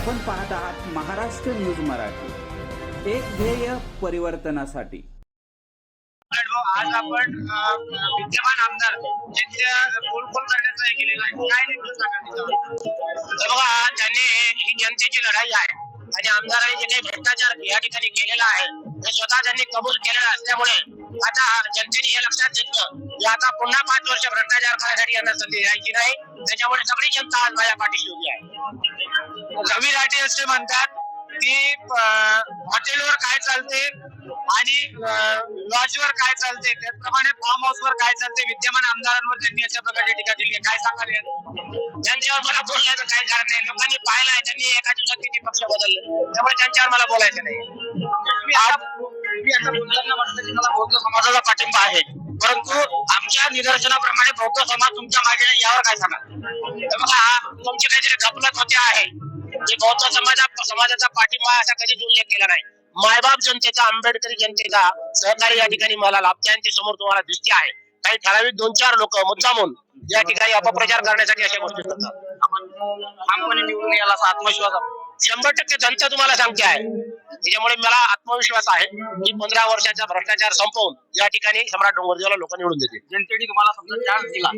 आपण पाहत आहात महाराष्ट्र न्यूज मराठी. एक ध्येय परिवर्तनासाठी. आज आपण विद्यमान आमदार त्यांच्या बोलकोल करण्याचा केलेला आहे. काय नेमकं सांगा बघा त्यांनी ही जनतेची लढाई आहे आणि आमदारांनी जे भ्रष्टाचार या ठिकाणी केलेला आहे ते स्वतः त्यांनी कबूल केलेला असल्यामुळे आता जनतेने हे लक्षात घेतलं की आता पुन्हा पाच वर्ष भ्रष्टाचार करण्यासाठी यांना संधी द्यायची नाही. त्याच्यामुळे सगळी जनता आज माझ्या पाठीशी उभी आहे. रवी राठी असे म्हणतात की हॉटेलवर काय चालते आणि लॉजवर काय चालते त्याचप्रमाणे फार्म हाऊसवर काय चालते विद्यमान आमदारांवर त्यांनी अशा प्रकारे टीका केली काय सांगाल? त्यांच्यावर मला बोलण्याचं काही कारण नाही लोकांनी पाहिलं आहे त्यांनी एका दिवसात किती पक्ष बदलले त्यामुळे त्यांच्यावर मला बोलायचं नाही. मला बौद्ध समाजाचा पाठिंबा आहे परंतु आमच्या निदर्शनाप्रमाणे बौद्ध समाज तुमच्या मागे नाही, यावर काय सांगा तर बघा तुमची काहीतरी गपलत होते आहे की बौद्ध समाजा समाजाचा पाठिंबा असा कधीच उल्लेख केला नाही. मायबाप जनतेचा आंबेडकरी जनतेचा सहकारी या ठिकाणी मला लाभते आणि ते समोर तुम्हाला दिसते आहे. काही ठराविक दोन चार लोक मुद्दामून या ठिकाणी अपप्रचार करण्यासाठी अशा गोष्टी करतात. आपण ठामपणे निवडून याला असा आत्मविश्वास शंभर टक्के जनता तुम्हाला सांगते आहे. त्याच्यामुळे मला आत्मविश्वास आहे की पंधरा वर्षाचा भ्रष्टाचार संपवून या ठिकाणी सम्राट डोंगरदेवाला लोक निवडून देतील. जनतेने तुम्हाला समजा चान्स दिला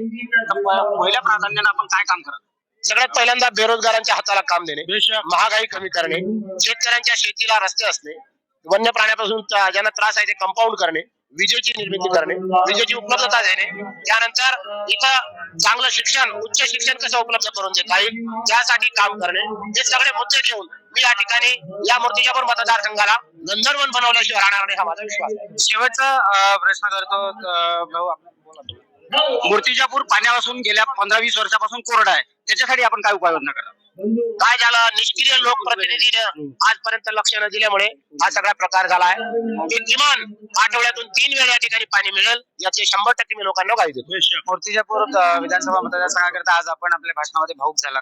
तर पहिल्या प्राधान्याने आपण काय काम करत? सगळ्यात पहिल्यांदा बेरोजगारांच्या हाताला काम देणे महागाई कमी करणे शेतकऱ्यांच्या शेतीला रस्ते असणे वन्य प्राण्यापासून ज्यांना त्रास आहे ते कंपाऊंड करणे विजेची निर्मिती करणे विजेची उपलब्धता देणे त्यानंतर इथं चांगलं शिक्षण उच्च शिक्षण कसं उपलब्ध करून देता येईल त्यासाठी काम करणे हे सगळे मुद्दे घेऊन मी या ठिकाणी या मूर्तिजापूर मतदारसंघाला नंदनवन बनवल्याशिवाय राहणार नाही हा माझा विश्वास आहे शेवटचा प्रश्न करतो भाऊ. मूर्तिजापूर पाण्यापासून गेल्या पंधरा वीस वर्षापासून कोरडा आहे. त्याच्यासाठी आपण काय उपाययोजना करा काय झालं? निष्क्रिय लोकप्रतिनिधीने आजपर्यंत लक्ष न दिल्यामुळे हा सगळा प्रकार झाला आहे किमान आठवड्यातून तीन वेळा या ठिकाणी पाणी मिळेल. याचे शंभर टक्के मी लोकांना गाई देतो. मूर्तिजापूर विधानसभा मतदारसंघाकरता आज आपण आपल्या भाषणामध्ये भाऊक झाला.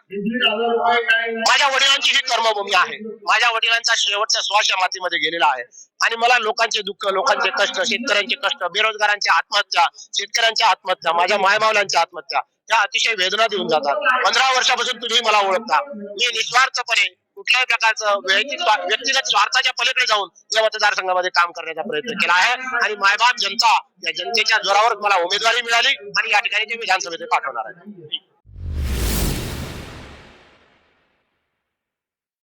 माझ्या वडिलांची ही कर्मभूमी आहे. माझ्या वडिलांचा शेवटचा श्वास या मातीमध्ये गेलेला आहे. आणि मला लोकांचे दुःख लोकांचे कष्ट शेतकऱ्यांचे कष्ट बेरोजगारांच्या आत्महत्या शेतकऱ्यांच्या आत्महत्या माझ्या मायमावल्यांच्या आत्महत्या त्या अतिशय वेदना देऊन जातात. पंधरा वर्षापासून तुम्ही मला ओळखता. मी निस्वार्थपणे कुठल्याही प्रकारचं वैयक्तिक व्यक्तिगत स्वार्थाच्या पलीकडे जाऊन या मतदारसंघामध्ये काम करण्याचा प्रयत्न केला आहे. आणि मायबाप जनता या जनतेच्या जोरावर मला उमेदवारी मिळाली आणि या ठिकाणी ते विधानसभेत पाठवणार आहे